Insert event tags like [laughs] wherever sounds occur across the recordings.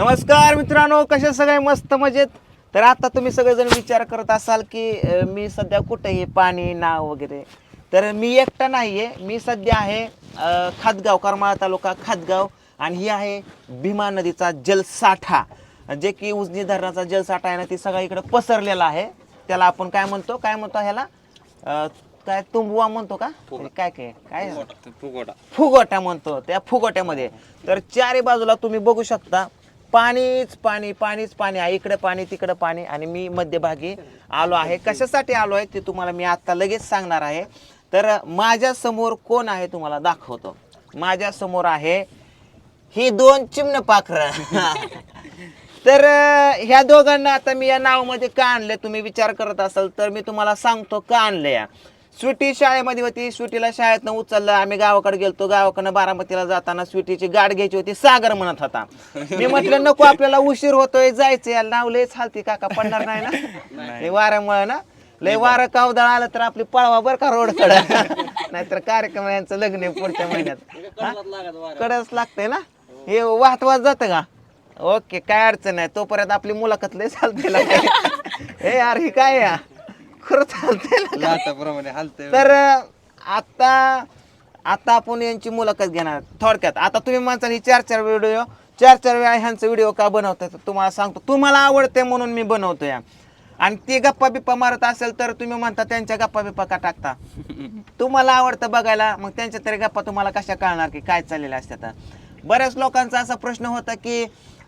नमस्कार मित्रांनो कसे सगळे? मस्त मजेत? तर आता तुम्ही सगळेजण विचार करत असाल की अं, मी सध्या कुठे आहे पाणी नाव वगैरे तर मी एकटा नाही आहे मी सध्या आहे अं, खातगाव करमाळा तालुका खातगाव आणि ही आहे भीमा नदीचा जलसाठा. जे की उजनी धरणाचा जलसाठा आहे ना ती सगळा इकडे पसरलेला आहे. त्याला आपण काय म्हणतो? काय म्हणतो ह्याला? अं, काय तुंबवा म्हणतो का? काय काय काय? फुगोटा फुगोटा म्हणतो त्या फुगोट्यामध्ये तर चारी बाजूला तुम्ही बघू शकता पाणीच पाणी पाणीच पाणी आहे इकडे पाणी तिकडे पाणी. आणि मी मध्यभागी आलो आहे. कशासाठी आलो आहे ते तुम्हाला मी आता लगेच सांगणार आहे. तर माझ्यासमोर कोण आहे तुम्हाला दाखवतो. माझ्यासमोर आहे ही दोन चिमण पाखरं. [laughs] तर ह्या दोघांना आता मी या नावामध्ये का आणलं तुम्ही विचार करत असाल तर मी तुम्हाला सांगतो का आणलं या स्वीटी शाळेमध्ये होती. स्वीटीला शाळेतनं उचललं. आम्ही गावाकडे गेलतो. गावाकडनं बारामतीला जाताना स्वीटीची गाठ घ्यायची होती. सागर म्हणत होता. मी म्हटलं नको आपल्याला उशीर होतोय. जायचं याला नाव लयच हालती काका. पडणार नाही ना? लय वाऱ्यामुळे ना. लय वारं कावदाळ आलं तर आपली पळवा बर का रोड कड नाहीतर कार्यक्रम यांचं लग्न आहे पुढच्या महिन्यात. हा? कडच लागतंय ना? हे वाहत वाहत जातं का? ओके काय अडचण नाही. तोपर्यंत आपली मुलाखत लय चालते लागा. [laughs] हे यार ही काय या खरं चालते लागा. लाटाप्रमाणे हलतंय. तर आता आता आपण यांची मुलाखत घेणार थोडक्यात आता तुम्ही म्हणता ही चार चार व्हिडिओ चार चार वेळा ह्यांचा व्हिडिओ का बनवताय तर तुम्हाला सांगतो. तुम्हाला आवडते म्हणून मी बनवतो या आणि ते गप्पा बिप्पा मारत असेल तर तुम्ही म्हणता त्यांच्या गप्पा बिप्पा का टाकता? तुम्हाला आवडतं बघायला मग त्यांच्या तरी गप्पा तुम्हाला कशा कळणार की काय चाललेलं असतात बऱ्याच लोकांचा असा प्रश्न होता की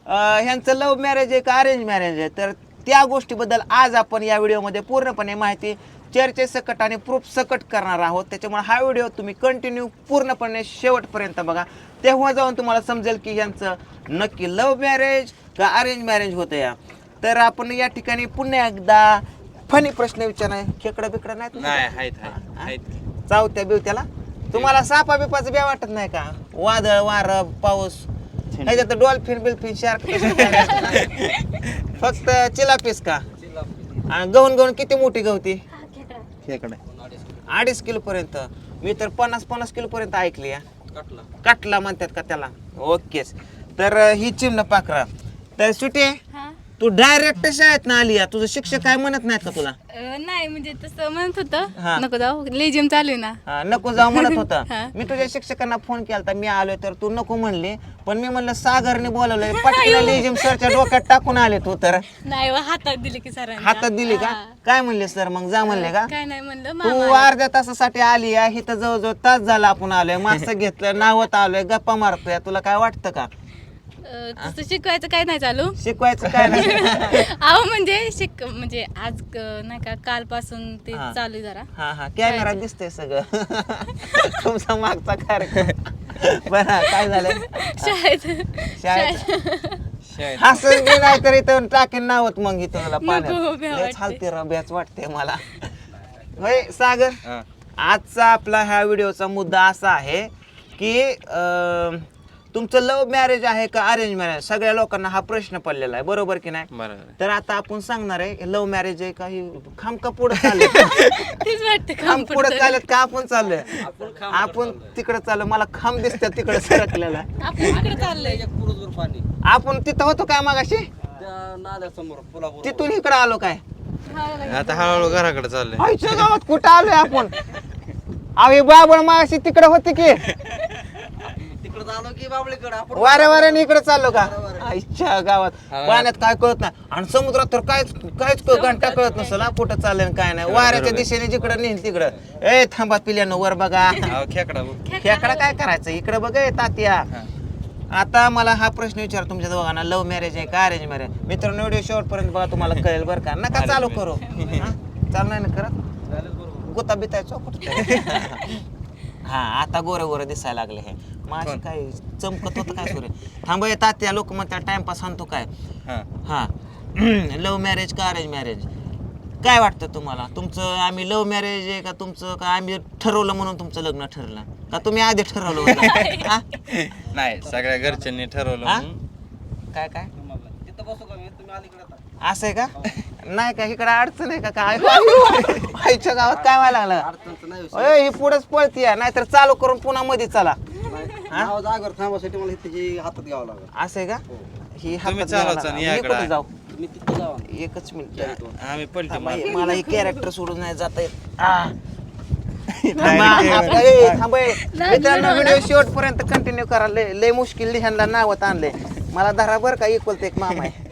ह्यांचं लव्ह मॅरेज आहे का अरेंज मॅरेज आहे? तर त्या गोष्टीबद्दल आज आपण या व्हिडिओमध्ये पूर्णपणे माहिती चर्चे सकट आणि प्रूफ सकट करणार आहोत. त्याच्यामुळे हा व्हिडिओ तुम्ही कंटिन्यू पूर्णपणे शेवटपर्यंत बघा. तेव्हा जाऊन तुम्हाला समजेल की ह्यांचं नक्की लव्ह मॅरेज का अरेंज मॅरेज होतं या. तर आपण या ठिकाणी पुन्हा एकदा फनी प्रश्न विचारणार खेकडं बिकडं नाही चावत्या बिवत्याला. तुम्हाला सापा बिपाचं बी वाटत नाही का? वादळ वार पाऊस. ह्याच्यात डॉल्फिन बिल्फिन शार्क फक्त चिलापीस का? आणि गहून गहून किती मोठी गवती? खेकडे. अडीच किलो पर्यंत. मी तर पन्नास पन्नास किलो पर्यंत ऐकली या. कटला. म्हणतात का त्याला? ओकेच तर ही चिमण पाखरा. तर सुटे. तू डायरेक्ट शाळेत ना आली या तुझं शिक्षक काय म्हणत नाहीत का तुला? अ, नाही म्हणजे तसं म्हणत हा. होतं नको जाऊ लेजिम चालू आहे ना. हा, नको जाऊ म्हणत होता. [laughs] मी तुझ्या शिक्षकांना फोन केला मी आलोय तर तू नको म्हणली. पण मी म्हणलं सागरने बोलवलंय पटकन [laughs] लेजिम सरच्या डोक्यात टाकून आले तू तर. नाही व, हातात दिली की सरांच्या. हातात दिली का. काय म्हणले सर मग जा म्हणले का? काय नाही म्हणलं तू अर्ध्या तासासाठी आली आहे इथं जवळजवळ तास झाला आपण आलोय मास्क [laughs] घेतलं नावत आलोय गप्पा मारतोय. तुला काय वाटतं का? तसं शिकवायचं काय नाही चालू? शिकवायचं काय नाही. [laughs] अहो म्हणजे शिक म्हणजे आज अ, नाही का कालपासून ते हा. चालू आहे जरा. हा हा. कॅमेरा दिसतंय सगळं. [laughs] तुमचा मागचा कार्यक्रम. बरं काय झालंय? शाळेत. शाळेत? शाळेत. हसत बी नाही तर इथं टाकेन नावत मग इथं मला नको, पाण्यात. भ्या लय वाटते. चालते राव भ्याच वाटते मला. होय सागर हा. आजचा आपला ह्या व्हिडिओचा मुद्दा असा आहे की अं, तुमचं लव्ह मॅरेज आहे का अरेंज मॅरेज सगळ्या लोकांना हा प्रश्न पडलेला आहे. बरोबर की नाही? बरोबर आहे. तर आता आपण सांगणार आहे लव्ह मॅरेज आहे का ही खामका पुढे [laughs] चालले तेच वाटतं खांब काम पुढे चालत का आपण चाललोय? आपण तिकडे चाललो मला खांब दिसतात तिकडे सरकलेला. आपण इकडे चाललंय. आपण तिथं होतो काय मागाशी? तिथून इकडे आलो काय? आता हळूहळू घराकडे चाललंय. आईच्या गावात कुठं आलोय आपण? अवे बाबळ मागाशी तिकडे होते की? वाऱ्या वाऱ्याने इकडे चाललो का? आईच्या गावात. पाण्यात काय कळत नाही. आणि समुद्रात तर कायच कायच क- घंटा कळत नसेल हा, कुठं चाललंय आणि काय नाही. वाऱ्याच्या दिशेने जिकडे नेईल तिकडं. ए थांबा पिल्यानं वर बघा. अहो, खेकडा बघ. खेकडा काय करायचं? इकडे बघ ए तात्या. आता मला हा प्रश्न विचार तुमच्या दोघांना. लव्ह मॅरेज आहे का अरेंज मॅरेज मित्रांनो व्हिडिओ शेवटपर्यंत बघा तुम्हाला कळेल बरं का. नका चालू करू. हा? चालू नाही ना करत? गुता बिताय चौकट हा आता गोरे गोरे दिसायला लागले हे. माझी काय चमकत होतं काय सूर्य? थांब ये तात्या लोक म्हणतात टाइमपास आणतो काय? हा. हा. [clears throat] लव्ह मॅरेज का अरेंज मॅरेज काय वाटतं तुम्हाला? तुमचं आम्ही लव्ह मॅरेज आहे का तुमचं? का आम्ही ठरवलं म्हणून तुमचं लग्न ठरलं? का तुम्ही आधी ठरवलं होतं? [laughs] हा? नाही सगळ्या घरच्यांनी ठरवलं हा? म्हणून. काय काय? असं आहे का? नाही का? इकडे अडचण आहे का काय? आईच्या गावात काय व्हायला लागलं? अय, ही पुढेच पळतीय नाहीतर चालू करून पुन्हा मध्ये चला. हा? जागेवर थांबासाठी मला इथे हे हातात घ्यावं लागलं. असं आहे का? ही. तुम्ही हातात चालवा, घ्यावं चाल, लागणार. या मी इकडं कुठे आहे. जाऊ? मी तिथं जावा. एकच मिनिट आम्ही पलटी थांबा. मला हे कॅरेक्टर सोडून नाही जाता येत. आ. थांबा, आपलं- ए, थांबा, ए. मित्रांनो व्हिडिओ शेवटपर्यंत कंटिन्यू करा लय लय मुश्किल ह्यांना नावत आणले मला धरा बरं का इक्वल एक मामा आहे.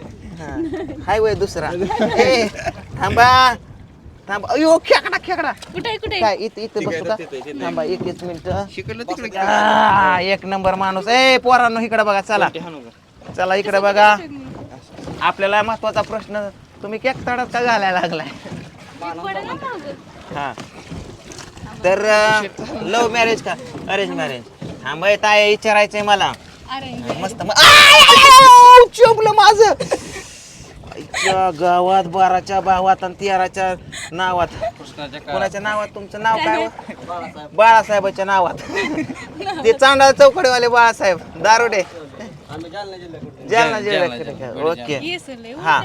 हायवे दुसरा. ए थांबा. थांबा. अयो खेकडा खेकडा. कुठे कुठे? काय इथं इथं बसू का? थांबा एक एक मिनिट. शिकडलं तिकडे एक नंबर माणूस. ए पोरांनो इकडे बघा चला. चला इकडे बघा. आपल्याला महत्त्वाचा प्रश्न तुम्ही केक तडात का घालायला लागलाय? मग. हा. तर लव्ह मॅरेज का? Arrange marriage. हा मग ताय विचारायचंय मला. अरे मस्त म- आय! चोपलं माझं. आईच्या गावात बाराच्या भावात आणि तेराच्या नावात. कोणाच्या नावात? तुमचं नाव काय हो? बाळासाहेबाच्या नावात. ते चांडाळ चौकडेवाले बाळासाहेब दारुडे. आम्ही जालना जिल्ह्यात ओके. हा.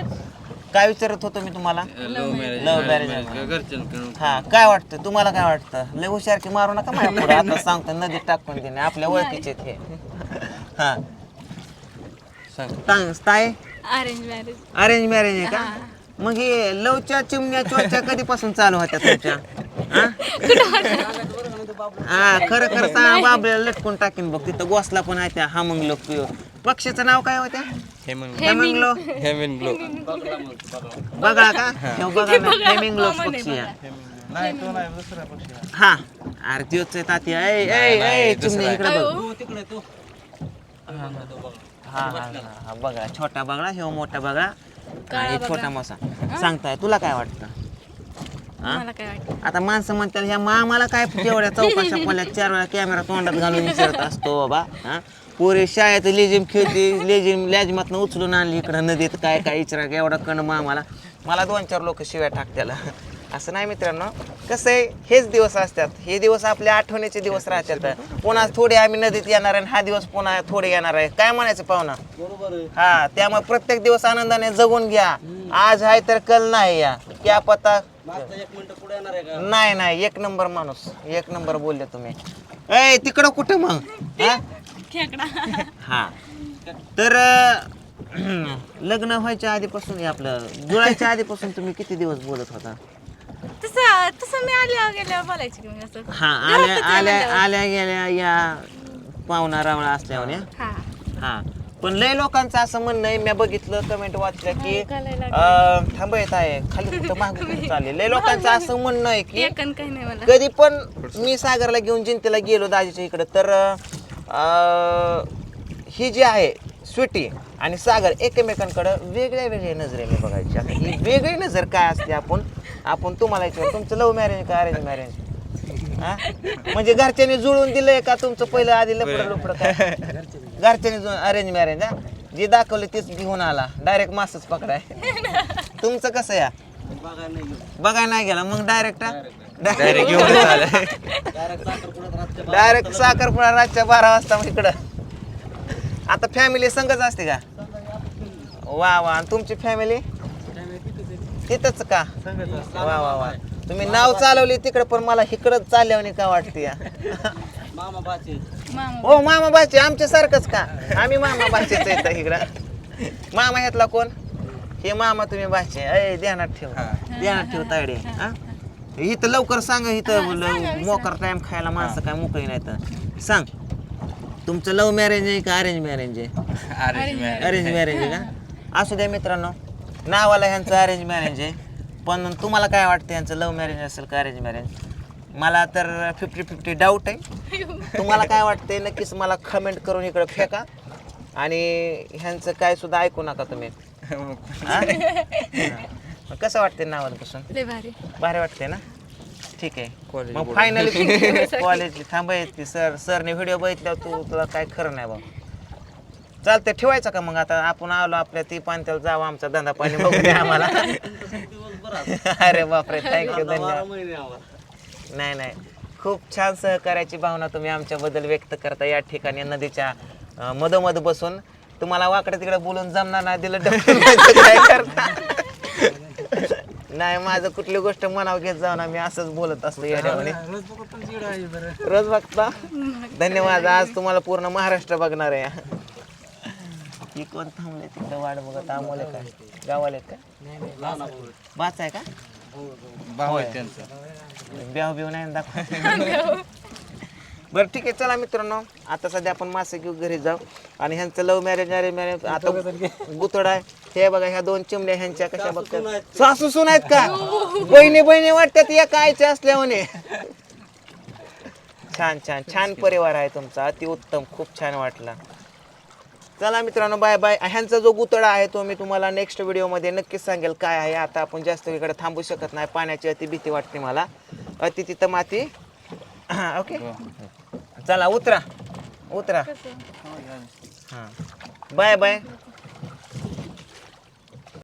काय विचारत होतो मी तुम्हाला? Love marriage Love marriage. घरच्यांकडून हा काय वाटतं? तुम्हाला काय वाटतं? लय हुशार की मारू नका माझ्या पुढे. आता सांगतो नदीत टाकून देणे. आपल्या ओळखीचे आहेत हे. हा. सांग. ताय अरेंज मॅरेज अरेंज मॅरेज आहे का? मग हे लवच्या चिमण्या चोच्या कधीपासून चालू होत्या तुमच्या? हा? हा खरं खरं सांग बाबऱ्याला लटकून टाकीन बघ तिथं गोसला पण आहे त्या हामंग लोक पक्षीचं नाव काय होत्या हेमिंगलो. ग्लो बघा का? हे. बघा ना हेमिंगलो पक्षी आहे. नाही तो नाही दुसरा पक्षी हा. अरे त्योच आहे तात्या. ए ए ए चिमणी इकडे बघ. तू तिकडे तू. हा हा हा, हा. बघा छोटा बघा हे मोठा बघा आणि छोटा मासा सांगताय तुला काय वाटतं? हा? मला काय वाटतं? आता माणसं म्हणतात ह्या मामाला काय तेवढ्या चौकाशा पडल्या [laughs] चार वेळा कॅमेरा तोंडात घालून विचारत असतो बाबा हा? पोरी शाळेत लेजिम खेळती लेजिम लेजिमातनं उचलून आणली इकडं नदीत काय काय विचारा एवढा कण मामाला. मला दोन चार लोक शिव्या टाकत्याला. असं नाही मित्रांनो? कसं आहे हेच दिवस असतात. हे दिवस आपल्या आठवणीचे दिवस राहतात. पुन्हा थोडे आम्ही नदीत येणार आहे आणि हा दिवस पुन्हा थोडे येणार आहे. काय म्हणायचं पाहुणा? बरोबर आहे. हा त्यामुळे प्रत्येक दिवस आनंदाने जगून घ्या. आज आहे तर कल नाही या. क्या पता? मागचा एक मिनिट पुढे येणार आहे का? नाही नाही. एक नंबर माणूस. एक नंबर बोलले तुम्ही. ए तिकडं कुठं मग? हा? हा. तर [clears throat] लग्न व्हायच्या आधीपासून हे आपलं जुळायच्या आधीपासून तुम्ही किती दिवस बोलत होता? तसं तसं मी आल्या गेल्या बोलायची की मी असं. हा आल्या आल्या आल्या गेल्या या पाहुणा रावळा असल्यावर या? हा. हा. पण लय लोकांचं असं म्हणणं आहे मी बघितलं कमेंट वाचलं की घालायला अं, थांब येत आहे खाली कुठं मागून चालेल. लय लोकांचं असं म्हणणं आहे की एकन काही नाही मला कधी पण मी सागरला घेऊन जिंतीला गेलो दाजीच्या इकडे तर अं, ही जी आहे स्वीटी आणि सागर एकमेकांकडे वेगळ्या वेगळ्या नजरेने बघायची. आता ही वेगळी नजर काय असते आपण? आपण तुम्हाला विचारू तुमचं लव्ह मॅरेज का अरेंज मॅरेज हा? म्हणजे घरच्यांनी जुळून दिलंय का तुमचं पहिलं आधी लपडं लपडं काय? घरच्यांनी अरेंज मॅरेज हा जे दाखवलं तेच घेऊन आला. डायरेक्ट मासच पकडाय. तुमचं कसं या? बघायला नाही गेलो. बघाय नाही गेला मग डायरेक्ट डायरेक्ट घेऊन डायरेक्ट साखरपुडा रातच्या बारा वाजता मग इकडं. आता फॅमिली संगच असते का? वा वा. तुमची फॅमिली तिथंच का? वा वा वा. तुम्ही नाव चालवली तिकडं पण मला इकडं चालल्याने का वाटते या? मामा बाचे. मामा. हो मामा बाचे आमच्या सारखंच का? आम्ही मामा बाचेच येत इकडं. मामा ह्यातला कोण? हे मामा तुम्ही बाचे. अय ध्यानात ठेव. ध्यानात ठेव तायडे. हा इथं लवकर सांग इथं मोकर टाइम खायला माणसं काय मोकळी नाही तर सांग. तुमचं लव्ह मॅरेज आहे का अरेंज मॅरेज आहे? अरेंज मॅरेज अरेंज मॅरेज आहे का? असू द्या मित्रांनो. नावाला ह्यांचं अरेंज मॅरेज आहे. पण तुम्हाला काय वाटतं ह्यांचं लव्ह मॅरेज असेल का अरेंज मॅरेज मला तर फिफ्टी फिफ्टी डाऊट आहे. तुम्हाला काय वाटतंय? नक्कीच मला कमेंट करून इकडे फेका. आणि ह्यांचं काय सुद्धा ऐकू नका तुम्ही. हा? हा. कसं वाटतंय नावापासून? लय भारी. भारी वाटतंय ना? ठीक आहे. मग फायनली कॉलेज थांबायची सर सरने व्हिडिओ बघितल्यावर तू तुला काय खरं नाही बाबा चालतंय ठेवायचं का मग आता? आपण आलो आपल्या ती पाण्याला जावं आमचा धंदा पाणी बघू द्या आम्हाला. [laughs] अरे बापरे थँक्यू धन्यवाद. नाही नाही. खूप छान सहकार्याची भावना तुम्ही आमच्याबद्दल व्यक्त करता या ठिकाणी नदीच्या अं, मधोमध बसून. तुम्हाला वाकडे तिकडे बोलून जमणार नाही दिलं ढकलून काय करता? नाही माझं कुठली गोष्ट मनाव घेत जाऊ ना मी असंच बोलत असतो येड्यावाने रोज बघता? धन्यवाद आज तुम्हाला पूर्ण महाराष्ट्र बघणार आहे. ही कोण थांबले तिकडे वाट बघत आम्हाला काय? गावाले का? बाच आहे का? भाऊ आहे त्यांचा. ब्याव बिव नाही ना दाखव [laughs] बरं ठीक आहे चला मित्रांनो. आता सध्या आपण मासे घेऊ घरी जाऊ. आणि ह्यांचं लव्ह मॅरेज मॅरेज मॅरेज आता गुतड आहे. हे बघा ह्या दोन चिमल्या ह्यांच्या कशा बघतात? सासू सुन आहेत का? बहिणी बहिणी वाटतात या कायच्या असल्यामुळे छान छान छान परिवार आहे तुमचा. अति उत्तम खूप छान वाटला. चला मित्रांनो बाय बाय ह्यांचा जो गुतडा आहे तो मी तुम्हाला नेक्स्ट व्हिडिओमध्ये नक्कीच सांगेल काय आहे. आता आपण जास्त इकडे थांबू शकत नाही. पाण्याची अति भीती वाटते मला. अति तिथं माती. [coughs] ओके चला उतरा. उतरा. हां. Bye bye